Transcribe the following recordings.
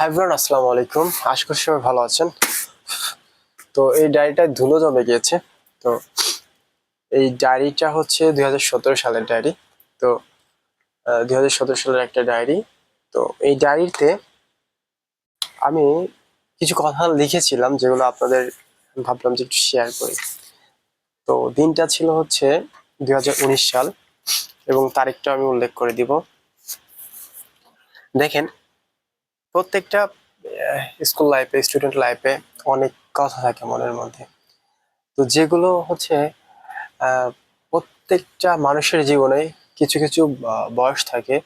High bran আসসালামু আলাইকুম। আশা করি সবাই ভালো আছেন। তো এই ডায়েরিটায় ধুলো জমে গিয়েছে। তো এই ডায়েরিটা হচ্ছে দুই হাজার সতেরো সালের ডায়েরি। তো দুই হাজার সতেরো সালের একটা ডায়েরি। তো এই ডায়েরিতে আমি কিছু কথা লিখেছিলাম, যেগুলো আপনাদের ভাবলাম যে একটু শেয়ার করি। তো দিনটা ছিল হচ্ছে দুই হাজার উনিশ সাল এবং তারিখটা আমি উল্লেখ করে দিব। দেখেন প্রত্যেকটা স্কুল লাইফে স্টুডেন্ট লাইফে অনেক কথা থাকে মনের মধ্যে। তো যেগুলো হচ্ছে প্রত্যেকটা মানুষের জীবনে কিছু কিছু বয়স থাকে।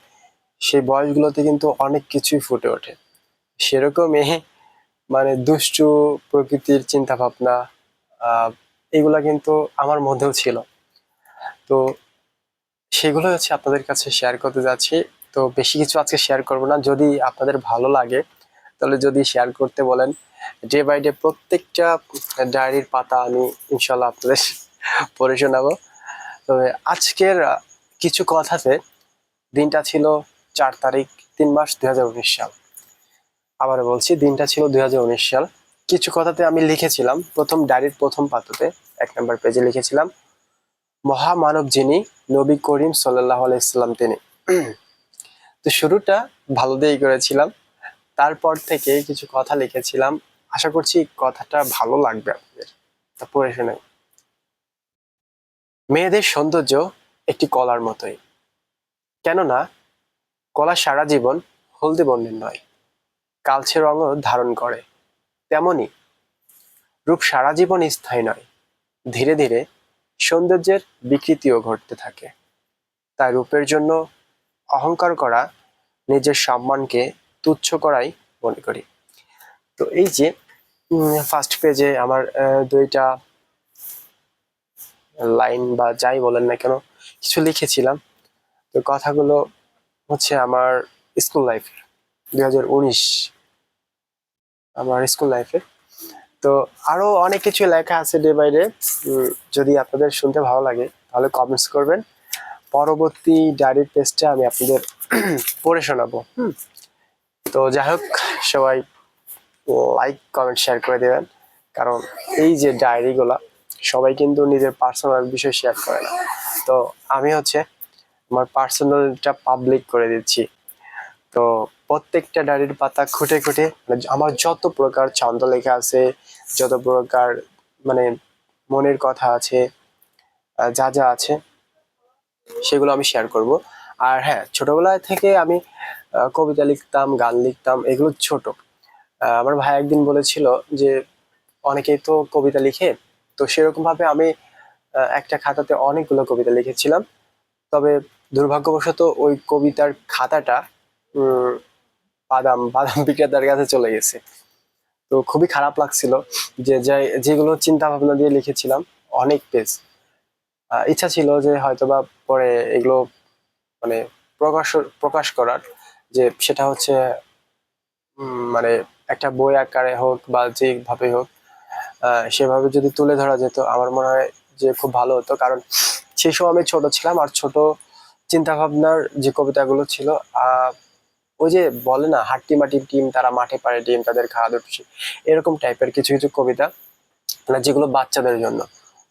সেই বয়সগুলোতে কিন্তু অনেক কিছুই ফুটে ওঠে। সেরকমই মানে দুষ্টু প্রকৃতির চিন্তা ভাবনা এগুলা কিন্তু আমার মধ্যেও ছিল। তো সেগুলো হচ্ছে আপনাদের কাছে শেয়ার করতে যাচ্ছি। তো বেশি কিছু আজকে শেয়ার করব না। যদি আপনাদের ভালো লাগে, তাহলে যদি শেয়ার করতে বলেন ডে বাই ডে প্রত্যেকটা ডায়েরির পাতা আমি ইনশাল্লাহ আপনাদের পড়ে শোনাবো। তবে আজকের কিছু কথাতে দিনটা ছিল চার তারিখ, তিন মাস দু হাজার উনিশ সাল। আবার বলছি, দিনটা ছিল দুই হাজার উনিশ সাল। কিছু কথাতে আমি লিখেছিলাম, প্রথম ডায়েরির প্রথম পাতাতে, এক নম্বর পেজে লিখেছিলাম, মহামানব যিনি নবী করিম সাল্লাহ আলাইসাল্লাম তিনি। তো শুরুটা ভালো দিয়েই করেছিলাম। তারপর থেকে কিছু কথা লিখেছিলাম। আশা করছি কথাটা ভালো লাগবে আপনাদের। তা পড়ে মেয়েদের সৌন্দর্য একটি কলার মতোই। কেননা, কলা সারা জীবন হলদে বর্ণের নয়। কালচে রঙও ধারণ করে। তেমনি রূপ সারা জীবন স্থায়ী নয়। ধীরে ধীরে সৌন্দর্যের বিকৃতিও ঘটতে থাকে। তাই রূপের জন্য অহংকার করা নিজের সম্মানকে তুচ্ছ করাই মনে করি। তো এই যে ফার্স্ট পেজে আমার দুইটা লাইন বা যাই বলেন না কেন, কিছু লিখেছিলাম। তো কথাগুলো হচ্ছে আমার স্কুল লাইফের দুই হাজার উনিশ আমার স্কুল লাইফে তো আরও অনেক কিছু লেখা আছে ডে বাই ডে যদি আপনাদের শুনতে ভালো লাগে, তাহলে কমেন্টস করবেন। পরবর্তী ডায়েরির পেজটা আমি আপনাদের পড়ে শোনাবো, হুম। তো যাই হোক, সবাই লাইক কমেন্ট শেয়ার করে দেবেন। কারণ এই যে ডায়েরিগুলা সবাই কিন্তু নিজের পার্সোনাল বিষয় শেয়ার করে না। তো আমি হচ্ছে আমার পার্সোনালটা পাবলিক করে দিচ্ছি। তো প্রত্যেকটা ডায়েরির পাতা খুঁটে খুঁটে মানে আমার যত প্রকার ছন্দ লেখা আছে, যত প্রকার মানে মনের কথা আছে যা যা আছে সেগুলো আমি শেয়ার করব। আর হ্যাঁ ছোটবেলায় থেকে আমি কবিতা লিখতাম, গান লিখতাম, এগুলো ছোট। আমার ভাই একদিন বলেছিল যে, অনেকেই তো কবিতা লিখে। তো সেরকম ভাবে আমি একটা খাতাতে অনেকগুলো কবিতা লিখেছিলাম। তবে দুর্ভাগ্যবশত ওই কবিতার খাতাটা বাদাম বাদাম বিক্রেতার কাছে চলে গেছে। তো খুবই খারাপ লাগছিল যে যেগুলো চিন্তা ভাবনা দিয়ে লিখেছিলাম, অনেক পেজ ইচ্ছা ছিল যে হয়তোবা পরে এগুলো মানে প্রকাশ প্রকাশ করার, যে সেটা হচ্ছে মানে একটা বই আকারে হোক বা যেভাবে হোক সেভাবে যদি তুলে ধরা যেত, আমার মনে হয় যে খুব ভালো হতো। কারণ সেই সময় আমি ছোট ছিলাম আর ছোট চিন্তা ভাবনার যে কবিতাগুলো ছিল ওই যে বলে না হাট্টি মাটির টিম তারা মাঠে পারে ডিম, তাদের খাওয়া দাওয়া, এরকম টাইপের কিছু কিছু কবিতা মানে যেগুলো বাচ্চাদের জন্য।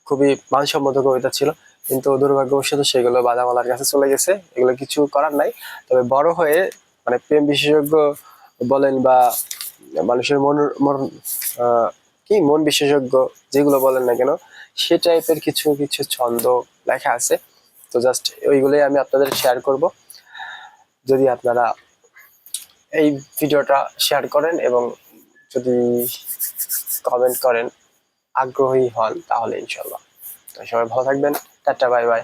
খুবই মানসম্মত কবিতা ছিল। কিন্তু দুর্ভাগ্যবশত সেগুলো বাদামালার কাছে চলে গেছে। এগুলো কিছু করার নাই। তবে বড় হয়ে মানে প্রেম বিশেষজ্ঞ বলেন বা মানুষের মন মন কি মন বিশেষজ্ঞ যেগুলো বলেন না কেন, সে টাইপের কিছু কিছু ছন্দ লেখা আছে। তো জাস্ট ওইগুলোই আমি আপনাদের শেয়ার করব। যদি আপনারা এই ভিডিওটা শেয়ার করেন এবং যদি কমেন্ট করেন আগ্রহী হন তাহলে ইনশাল্লাহ সবাই ভালো থাকবেন। Tata bye bye.